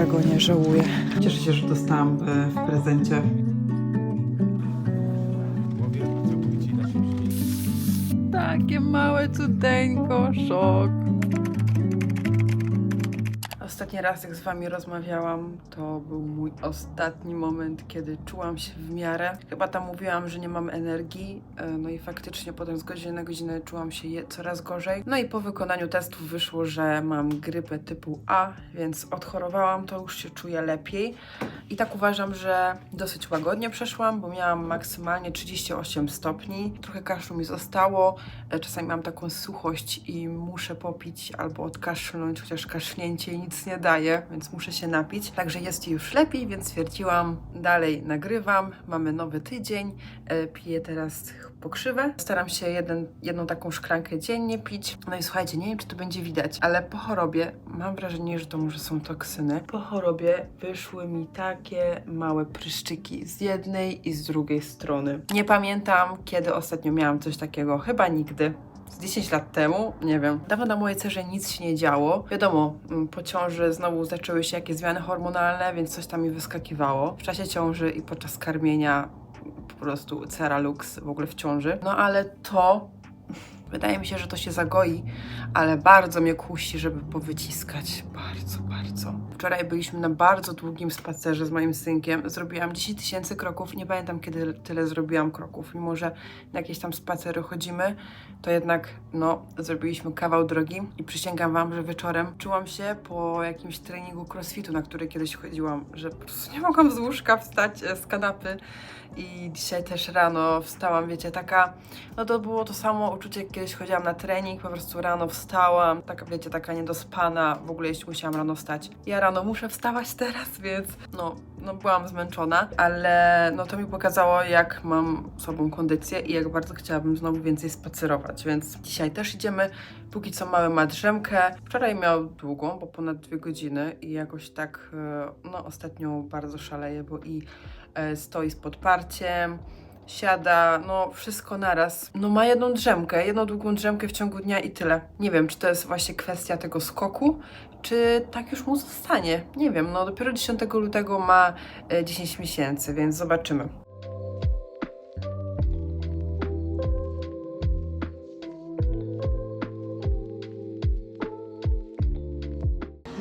niczego nie żałuję. Cieszę się, że dostałam e, w prezencie. Takie małe cudeńko, szok. Ostatni raz, jak z wami rozmawiałam, to był mój ostatni moment, kiedy czułam się w miarę. Chyba tam mówiłam, że nie mam energii, e, no i faktycznie potem z godziny na godzinę czułam się coraz gorzej. No i po wykonaniu testów wyszło, że mam grypę typu A, więc odchorowałam, to już się czuję lepiej. I tak uważam, że dosyć łagodnie przeszłam, bo miałam maksymalnie 38 stopni. Trochę kaszlu mi zostało. E, Czasami mam taką suchość i muszę popić albo odkaszlnąć, chociaż kaszlnięcie nic nie daje, więc muszę się napić. Także jest już lepiej, więc stwierdziłam, dalej nagrywam. Mamy nowy tydzień. E, Piję teraz pokrzywę. Staram się jeden, jedną taką szklankę dziennie pić. No i słuchajcie, nie wiem, czy to będzie widać, ale po chorobie mam wrażenie, że to może są toksyny. Po chorobie wyszły mi takie małe pryszczyki z jednej i z drugiej strony. Nie pamiętam, kiedy ostatnio miałam coś takiego. Chyba nigdy. Z 10 lat temu, nie wiem. Dawno na mojej cerze nic się nie działo. Wiadomo, mm, po ciąży znowu zaczęły się jakieś zmiany hormonalne, więc coś tam mi wyskakiwało. W czasie ciąży i podczas karmienia po prostu cera lux w ogóle w ciąży. No ale to wydaje mi się, że to się zagoi, ale bardzo mnie kusi, żeby powyciskać. Bardzo, bardzo. Wczoraj byliśmy na bardzo długim spacerze z moim synkiem. Zrobiłam 10 tysięcy kroków. Nie pamiętam, kiedy tyle zrobiłam kroków. Mimo, że na jakieś tam spacery chodzimy, to jednak, no, zrobiliśmy kawał drogi i przysięgam Wam, że wieczorem czułam się po jakimś treningu crossfitu, na który kiedyś chodziłam, że po prostu nie mogłam z łóżka wstać e, z kanapy. I dzisiaj też rano wstałam, wiecie, taka, no to było to samo uczucie, jak kiedyś chodziłam na trening, po prostu rano wstałam, taka, wiecie, taka niedospana, w ogóle jeśli musiałam rano wstać. Ja rano muszę wstawać teraz, więc no, no byłam zmęczona, ale no to mi pokazało, jak mam sobą kondycję i jak bardzo chciałabym znowu więcej spacerować, więc dzisiaj też idziemy. Póki co mały ma drzemkę. Wczoraj miał długą, bo ponad dwie godziny i jakoś tak, e, no ostatnio bardzo szaleje, bo i e, stoi z podparciem, siada, no wszystko naraz. No ma jedną drzemkę, jedną długą drzemkę w ciągu dnia i tyle. Nie wiem, czy to jest właśnie kwestia tego skoku, czy tak już mu zostanie. Nie wiem, no dopiero 10 lutego ma e, 10 miesięcy, więc zobaczymy.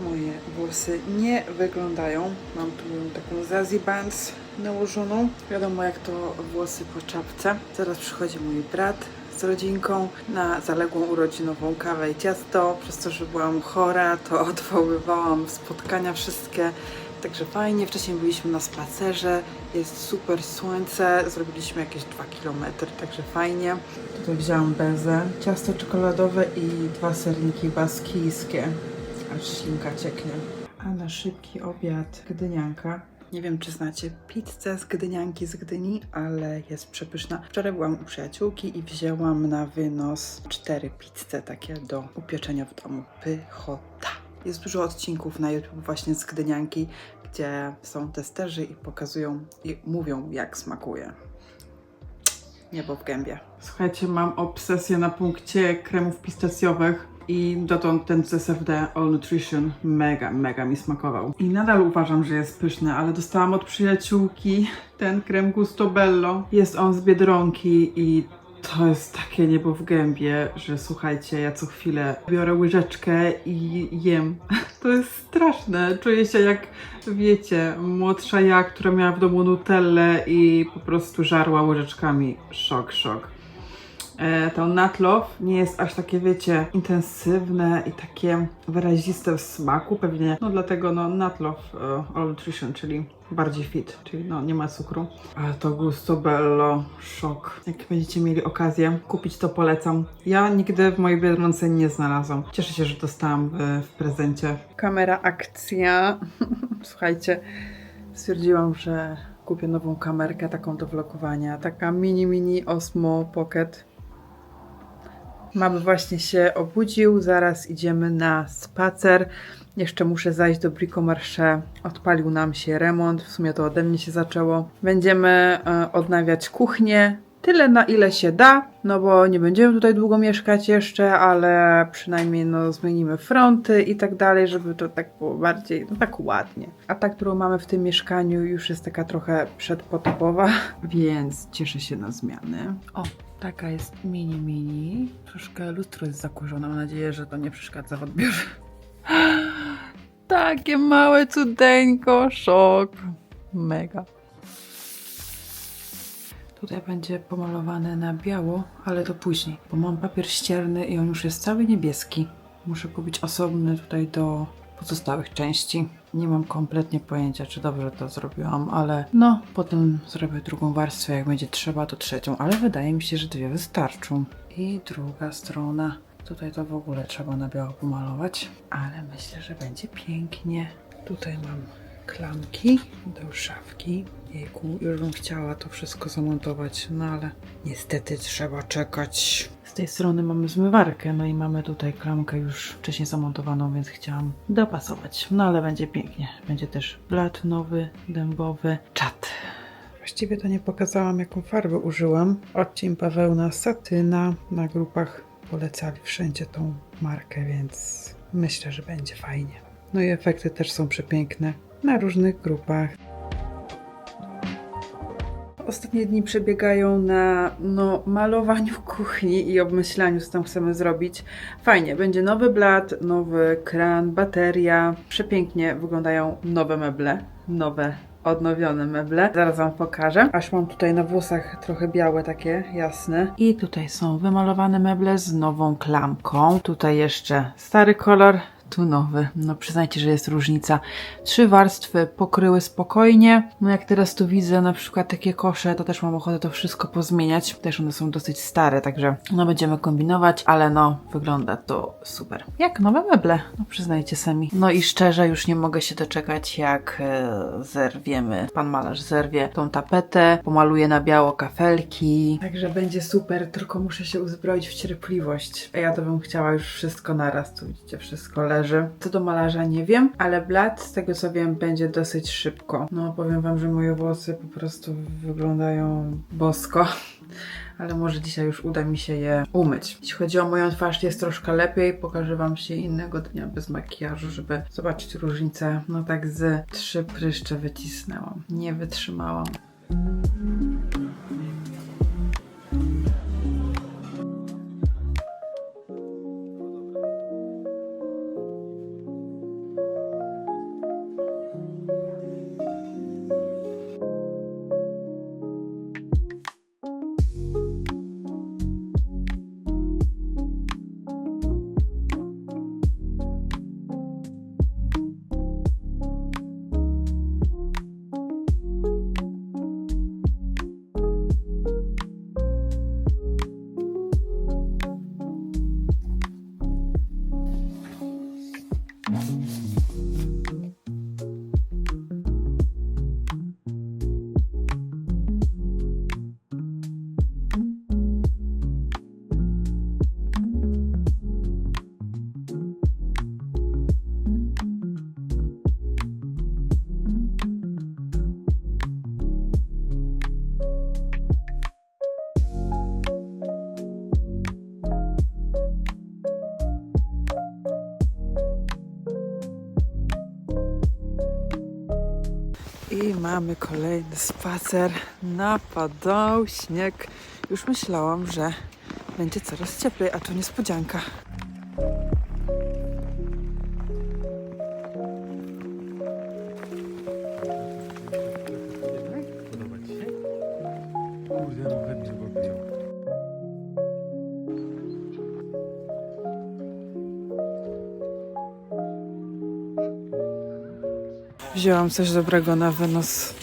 Moje włosy nie wyglądają. Mam tu taką Zazie Bands nałożoną. Wiadomo jak to włosy po czapce. Zaraz przychodzi mój brat z rodzinką na zaległą urodzinową kawę i ciasto. Przez to, że byłam chora, to odwoływałam spotkania wszystkie. Także fajnie, wcześniej byliśmy na spacerze, jest super słońce, zrobiliśmy jakieś 2 km, także fajnie. Tutaj wzięłam bezę, ciasto czekoladowe i dwa serniki baskijskie, aż ślinka cieknie. A na szybki obiad gdynianka. Nie wiem, czy znacie pizzę z gdynianki z Gdyni, ale jest przepyszna. Wczoraj byłam u przyjaciółki i wzięłam na wynos cztery pizze takie do upieczenia w domu. Pychota. Jest dużo odcinków na YouTube właśnie z Gdynianki, gdzie są testerzy i pokazują i mówią, jak smakuje. Niebo w gębie. Słuchajcie, mam obsesję na punkcie kremów pistacjowych i dotąd ten CSFD All Nutrition mega, mega mi smakował. I nadal uważam, że jest pyszny, ale dostałam od przyjaciółki ten krem Gusto Bello. Jest on z Biedronki i to jest takie niebo w gębie, że słuchajcie, ja co chwilę biorę łyżeczkę i jem. To jest straszne. Czuję się jak, wiecie, młodsza ja, która miała w domu nutellę i po prostu żarła łyżeczkami. Szok, szok. E, to Natlow nie jest aż takie, wiecie, intensywne i takie wyraziste w smaku, pewnie, no dlatego no Natlow e, All Nutrition, czyli bardziej fit, czyli no nie ma cukru. Ale to Gusto Bello, szok. Jak będziecie mieli okazję kupić, to polecam. Ja nigdy w mojej Biedronce nie znalazłam. Cieszę się, że dostałam w, w prezencie. Kamera akcja. Słuchajcie, stwierdziłam, że kupię nową kamerkę taką do vlogowania. Taka mini, mini Osmo Pocket. Mamy właśnie się obudził, zaraz idziemy na spacer. Jeszcze muszę zajść do Bricomarché. Odpalił nam się remont, w sumie to ode mnie się zaczęło. Będziemy e, odnawiać kuchnię tyle na ile się da, no bo nie będziemy tutaj długo mieszkać jeszcze, ale przynajmniej no zmienimy fronty i tak dalej, żeby to tak było bardziej, no tak ładnie. A ta, którą mamy w tym mieszkaniu już jest taka trochę przedpotopowa, więc cieszę się na zmiany. O, taka jest mini mini. Troszkę lustro jest zakurzone, mam nadzieję, że to nie przeszkadza w odbiorze. Takie małe cudeńko, szok. Mega. Tutaj będzie pomalowane na biało, ale to później, bo mam papier ścierny i on już jest cały niebieski. Muszę kupić osobny tutaj do pozostałych części. Nie mam kompletnie pojęcia, czy dobrze to zrobiłam, ale no, potem zrobię drugą warstwę, jak będzie trzeba, to trzecią, ale wydaje mi się, że dwie wystarczą. I druga strona. Tutaj to w ogóle trzeba na biało pomalować, ale myślę, że będzie pięknie. Tutaj mam klamki do szafki. Jejku, już bym chciała to wszystko zamontować, no ale niestety trzeba czekać. Z tej strony mamy zmywarkę, no i mamy tutaj klamkę już wcześniej zamontowaną, więc chciałam dopasować. No ale będzie pięknie. Będzie też blat nowy, dębowy, czat. Właściwie to nie pokazałam, jaką farbę użyłam. Odcień bawełna satyna. Na grupach polecali wszędzie tą markę, więc myślę, że będzie fajnie. No i efekty też są przepiękne na różnych grupach. Ostatnie dni przebiegają na no, malowaniu kuchni i obmyślaniu, co tam chcemy zrobić. Fajnie, będzie nowy blat, nowy kran, bateria. Przepięknie wyglądają nowe meble, nowe odnowione meble. Zaraz Wam pokażę. Aż mam tutaj na włosach trochę białe, takie jasne. I tutaj są wymalowane meble z nową klamką. Tutaj jeszcze stary kolor, tu nowy. No przyznajcie, że jest różnica. Trzy warstwy pokryły spokojnie. No jak teraz tu widzę na przykład takie kosze, to też mam ochotę to wszystko pozmieniać. Też one są dosyć stare, także no będziemy kombinować, ale no wygląda to super. Jak nowe meble, no przyznajcie sami. No i szczerze już nie mogę się doczekać jak e, zerwiemy, pan malarz zerwie tą tapetę, pomaluje na biało kafelki. Także będzie super, tylko muszę się uzbroić w cierpliwość. A ja to bym chciała już wszystko naraz, tu widzicie, wszystko leży. Co do malarza nie wiem, ale blat, z tego co wiem, będzie dosyć szybko. No powiem wam, że moje włosy po prostu wyglądają bosko. Ale może dzisiaj już uda mi się je umyć. Jeśli chodzi o moją twarz, jest troszkę lepiej. Pokażę Wam się innego dnia bez makijażu, żeby zobaczyć różnicę. No tak z trzy pryszcze wycisnęłam. Nie wytrzymałam. Mamy kolejny spacer. Napadał śnieg. Już myślałam, że będzie coraz cieplej, a to niespodzianka. Wzięłam coś dobrego na wynos.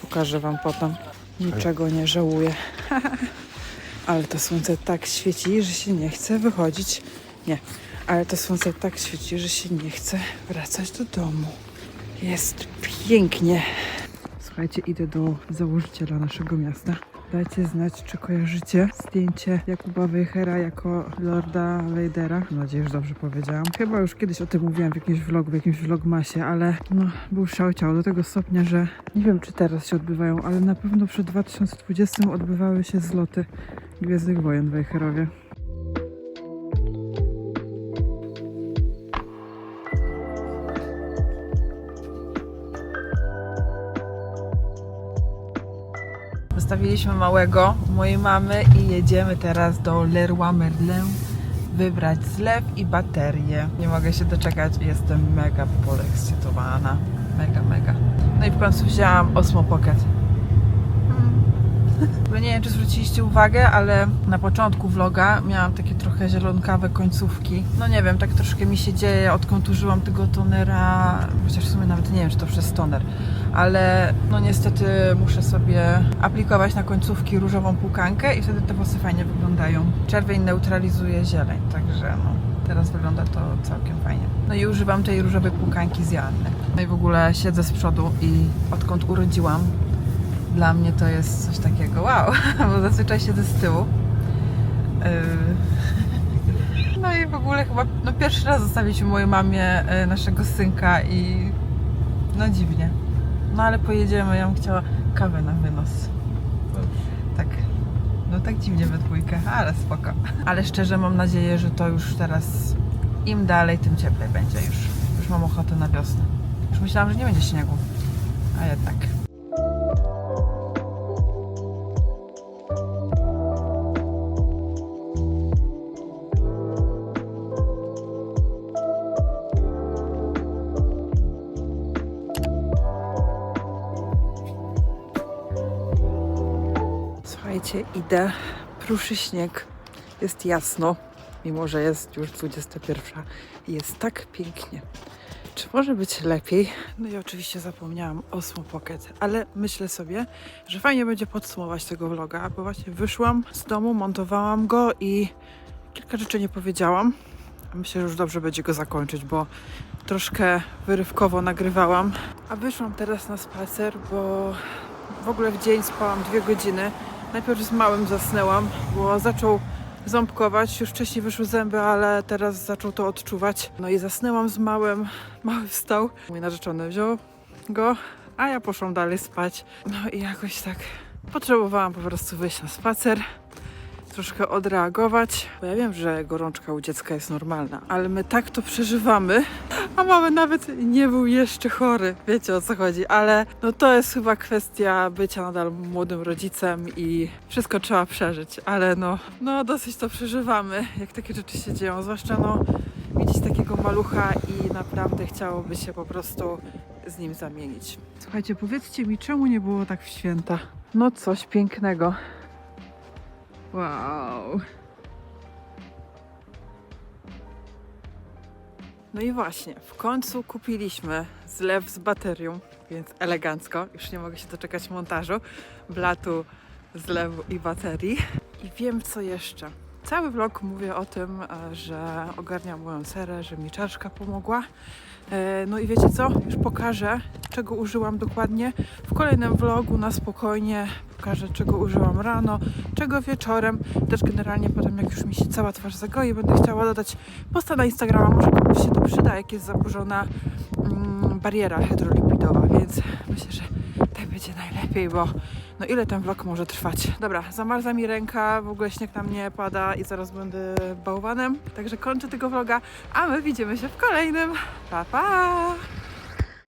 Pokażę Wam potem. Niczego nie żałuję. Ale to słońce tak świeci, że się nie chce wychodzić. Nie, ale to słońce tak świeci, że się nie chce wracać do domu. Jest pięknie. Słuchajcie, idę do założyciela naszego miasta. Dajcie znać, czy kojarzycie zdjęcie Jakuba Wejhera jako Lorda Vadera. Mam nadzieję, że dobrze powiedziałam. Chyba już kiedyś o tym mówiłam w jakimś vlogu, w jakimś vlogmasie, ale no, był szałciał do tego stopnia, że nie wiem, czy teraz się odbywają, ale na pewno przed 2020 odbywały się zloty Gwiezdnych Wojen Wejherowie. Zostawiliśmy małego mojej mamy i jedziemy teraz do Leroy Merlin wybrać zlew i baterię. Nie mogę się doczekać, jestem mega podekscytowana. Mega, mega. No i w końcu wzięłam Osmo Pocket. Bo nie wiem, czy zwróciliście uwagę, ale na początku vloga miałam takie trochę zielonkawe końcówki. No nie wiem, tak troszkę mi się dzieje, odkąd użyłam tego tonera, chociaż w sumie nawet nie wiem, czy to przez toner, ale no niestety muszę sobie aplikować na końcówki różową płukankę i wtedy te włosy fajnie wyglądają. Czerwień neutralizuje zieleń, także no teraz wygląda to całkiem fajnie. No i używam tej różowej płukanki z Joanny. No i w ogóle siedzę z przodu i odkąd urodziłam, dla mnie to jest coś takiego wow, bo zazwyczaj siedzę z tyłu. Yy. No i w ogóle chyba no pierwszy raz zostawiliśmy mojej mamie yy, naszego synka i no dziwnie. No ale pojedziemy, ja bym chciała kawę na wynos. Tak. No tak dziwnie we dwójkę, ale spoko. Ale szczerze mam nadzieję, że to już teraz im dalej, tym cieplej będzie już. Już mam ochotę na wiosnę. Już myślałam, że nie będzie śniegu. A jednak. Idę. Pruszy śnieg. Jest jasno, mimo że jest już 21 i jest tak pięknie. Czy może być lepiej? No i oczywiście zapomniałam o Osmo Pocket, ale myślę sobie, że fajnie będzie podsumować tego vloga, bo właśnie wyszłam z domu, montowałam go i kilka rzeczy nie powiedziałam. Myślę, że już dobrze będzie go zakończyć, bo troszkę wyrywkowo nagrywałam. A wyszłam teraz na spacer, bo w ogóle w dzień spałam dwie godziny. Najpierw z małym zasnęłam, bo zaczął ząbkować. Już wcześniej wyszły zęby, ale teraz zaczął to odczuwać. No i zasnęłam z małym. Mały wstał. Mój narzeczony wziął go, a ja poszłam dalej spać. No i jakoś tak potrzebowałam po prostu wyjść na spacer. Troszkę odreagować, bo ja wiem, że gorączka u dziecka jest normalna, ale my tak to przeżywamy, a mały nawet nie był jeszcze chory, wiecie o co chodzi, ale no to jest chyba kwestia bycia nadal młodym rodzicem i wszystko trzeba przeżyć, ale no, no dosyć to przeżywamy, jak takie rzeczy się dzieją, zwłaszcza no widzieć takiego malucha i naprawdę chciałoby się po prostu z nim zamienić. Słuchajcie, powiedzcie mi, czemu nie było tak w święta? No coś pięknego. Wow. No i właśnie, w końcu kupiliśmy zlew z baterią, więc elegancko. Już nie mogę się doczekać montażu, blatu, zlewu i baterii. I wiem co jeszcze. Cały vlog mówię o tym, e, że ogarniam moją serę, że mi czaszka pomogła. E, No i wiecie co? Już pokażę, czego użyłam dokładnie. W kolejnym vlogu na spokojnie pokażę, czego użyłam rano, czego wieczorem. Też generalnie potem, jak już mi się cała twarz zagoi, będę chciała dodać posta na Instagrama. Może komuś się to przyda, jak jest zaburzona mm, bariera hydrolipidowa, więc myślę, że tak będzie najlepiej, bo no ile ten vlog może trwać? Dobra, zamarza mi ręka, w ogóle śnieg na mnie pada i zaraz będę bałwanem. Także kończę tego vloga, a my widzimy się w kolejnym. Pa, pa!